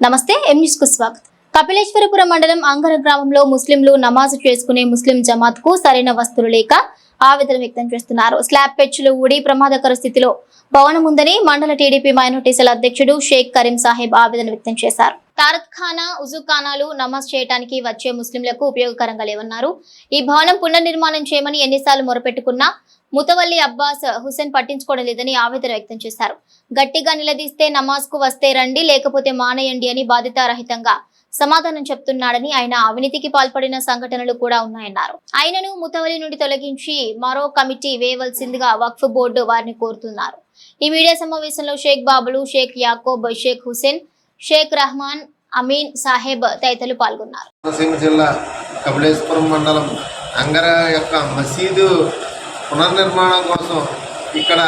నమస్తే ఎం న్యూస్కు స్వాగతం. కపిలేశ్వరపురం మండలం అంగర గ్రామంలో ముస్లింలు నమాజ్ చేసుకునే ముస్లిం జమాత్కు సరైన వస్తువులు లేక ఆవేదన వ్యక్తం చేస్తున్నారు. స్లాబ్ పెచ్చులు ఊడి ప్రమాదకర స్థితిలో భవనం ఉందని మండల టీడీపీ మైనార్టీసీల అధ్యక్షుడు షేక్ కరీం సాహెబ్ ఆవేదన వ్యక్తం చేశారు. తారత్ ఖానా ఉజుఖానాలు నమాజ్ చేయడానికి వచ్చే ముస్లింలకు ఉపయోగకరంగా లేవన్నారు. ఈ భవనం పునర్నిర్మాణం చేయమని ఎన్నిసార్లు మొరపెట్టుకున్నా ముతవల్లి అబ్బాస్ హుసేన్ పట్టించుకోవడం లేదని ఆవేదన వ్యక్తం చేశారు. గట్టిగా నిలదీస్తే నమాజ్కు వస్తే రండి లేకపోతే మానేయండి అని బాధితారహితంగా సమాధానం చెప్తున్నాడని ఆయన అవినీతికి పాల్పడిన సంఘటనలు కూడా ఉన్నాయన్నారు. ఆయనను ముతవలి నుండి తొలగించి మరో కమిటీ వేయవలసిందిగా వక్ఫ్ బోర్డు వారిని కోరుతున్నారు. ఈ మీడియా సమావేశంలో షేక్ బాబులు షేక్ యాకోబ్ షేక్ హుసేన్ షేక్ రహమాన్ అమీన్ సాహెబ్ తదితరులు పాల్గొన్నారు. జిల్లా కపిలేశ్వరం మండలం అంగర యొక్క మసీదు పునర్నిర్మాణం కోసం ఇక్కడ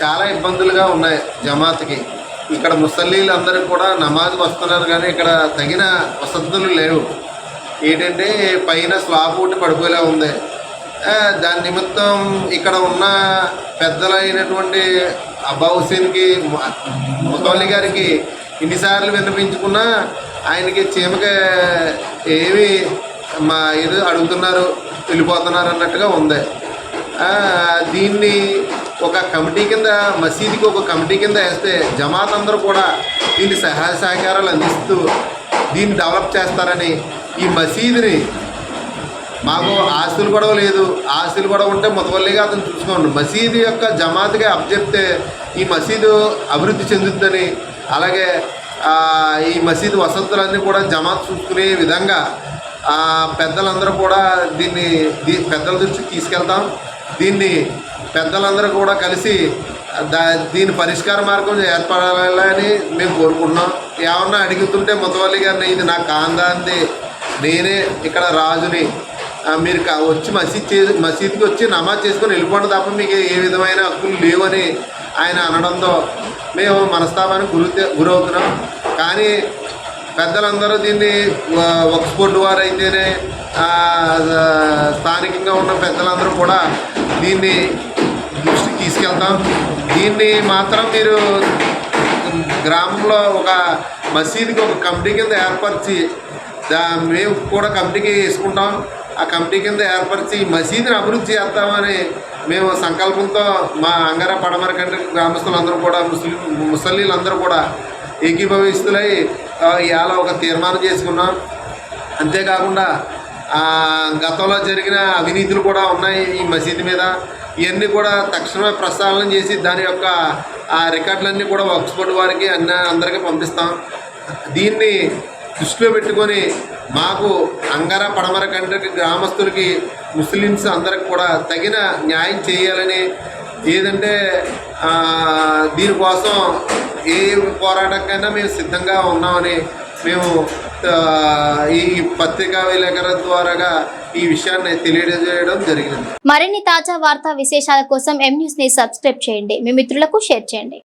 చాలా ఇబ్బందులుగా ఉన్నాయి జమాత్కి. ఇక్కడ ముసల్లీలు అందరూ కూడా నమాజ్కి వస్తున్నారు కానీ ఇక్కడ తగిన వసతులు లేవు. ఏంటంటే పైన స్లాబ్ ఒకటి పడిపోయేలా ఉంది. దాని నిమిత్తం ఇక్కడ ఉన్న పెద్దలైనటువంటి అబ్బా హుసేన్కి ముతవల్లి గారికి ఇన్నిసార్లు వినిపించుకున్నా ఆయనకి చీమక ఏమి మా ఇది అడుగుతున్నారు వెళ్ళిపోతున్నారు అన్నట్టుగా ఉంది. దీన్ని ఒక కమిటీ కింద మసీదుకి ఒక కమిటీ కింద వేస్తే జమాత్ అందరూ కూడా దీన్ని సహాయ సహకారాలు అందిస్తూ దీన్ని డెవలప్ చేస్తారని ఈ మసీదుని మాకు ఆస్తులు గొడవ లేదు. ఆస్తులు గొడవ ఉంటే మొదవల్లిగా అతను చూసుకోండి. మసీదు యొక్క జమాత్గా అప్పచెప్తే ఈ మసీదు అభివృద్ధి చెందుతుందని అలాగే ఈ మసీదు వసతులన్నీ కూడా జమాత్ చూసుకునే విధంగా పెద్దలందరూ కూడా దీన్ని దీ పెద్దల దృష్టికి తీసుకెళ్తాం. దీన్ని పెద్దలందరూ కూడా కలిసి దా దీని పరిష్కార మార్గం ఏర్పడాలని మేము కోరుకుంటున్నాం. ఏమన్నా అడుగుతుంటే ముతవల్లి గారిని ఇది నా కాందాంది నేనే ఇక్కడ రాజుని మీరు వచ్చి మసీద్ చే మసీద్కి వచ్చి నమాజ్ చేసుకొని వెళ్ళిపోవడం తప్ప మీకు ఏ విధమైన హక్కులు లేవని ఆయన అనడంతో మేము మనస్తాపానికి గురి గురవుతున్నాం. కానీ పెద్దలందరూ దీన్ని వక్స్ బోర్డు వారు అయితేనే స్థానికంగా ఉన్న పెద్దలందరూ కూడా దీన్ని దృష్టికి తీసుకెళ్తాం. దీన్ని మాత్రం మీరు గ్రామంలో ఒక మసీదుకి ఒక కమిటీ కింద ఏర్పరిచి దా మేము కూడా కమిటీకి వేసుకుంటాం. ఆ కమిటీ కింద ఏర్పరిచి ఈ మసీదుని అభివృద్ధి చేస్తామని మేము సంకల్పంతో మా అంగర పడమర గ్రామస్తులందరూ కూడా ముస్లిం ముసలీలందరూ కూడా ఏకీభవిస్తులై ఇవాళ ఒక తీర్మానం చేసుకున్నాం. అంతేకాకుండా గతంలో జరిగిన అవినీతులు కూడా ఉన్నాయి ఈ మసీదు మీద. ఇవన్నీ కూడా తక్షణమే ప్రస్తావన చేసి దాని యొక్క ఆ రికార్డులన్నీ కూడా వర్క్స్పోర్ట్ వారికి అన్న అందరికీ పంపిస్తాం. దీన్ని దృష్టిలో పెట్టుకొని మాకు అంగర పడమర కంటకి గ్రామస్తులకి ముస్లిమ్స్ అందరికి కూడా తగిన న్యాయం చేయాలని ఏదంటే దీనికోసం ఏ పోరాటంకైనా మేము సిద్ధంగా ఉన్నామని మేము ఈ పత్రికా విలేకరుల ద్వారాగా ఈ విషయాన్ని తెలియజేయడం జరిగింది. మరిన్ని తాజా వార్తా విశేషాల కోసం ఎం న్యూస్ని సబ్స్క్రైబ్ చేయండి. మీ మిత్రులకు షేర్ చేయండి.